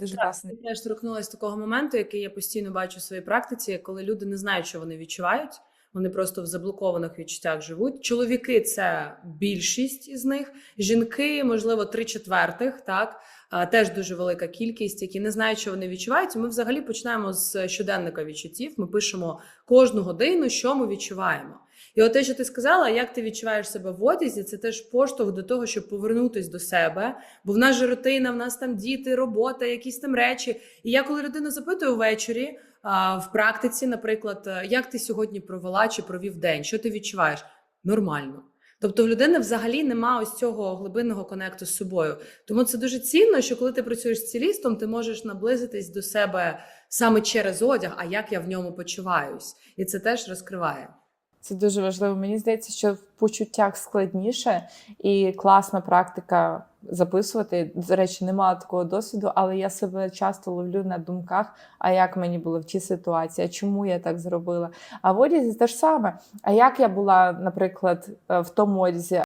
Дуже Так, класно. Я теж торкнулася такого моменту, який я постійно бачу в своїй практиці, коли люди не знають, що вони відчувають. Вони просто в заблокованих відчуттях живуть. Чоловіки це більшість із них. Жінки, можливо, три четвертих, так теж дуже велика кількість, які не знають, що вони відчувають. Ми взагалі починаємо з щоденника відчуттів. Ми пишемо кожну годину, що ми відчуваємо. І от те, що ти сказала, як ти відчуваєш себе в одязі, це теж поштовх до того, щоб повернутись до себе. Бо в нас же рутина, в нас там діти, робота, якісь там речі. І я коли людину запитую ввечері в практиці, наприклад, як ти сьогодні провела чи провів день, що ти відчуваєш? Нормально. Тобто в людини взагалі нема ось цього глибинного конекту з собою. Тому це дуже цінно, що коли ти працюєш з цілістом, ти можеш наблизитись до себе саме через одяг, а як я в ньому почуваюсь, і це теж розкриває. Це дуже важливо. Мені здається, що в почуттях складніше і класна практика записувати. До речі, не мала такого досвіду, але я себе часто ловлю на думках, а як мені було в тій ситуації, а чому я так зробила. А в одязі те ж саме. А як я була, наприклад, е, в тому одязі,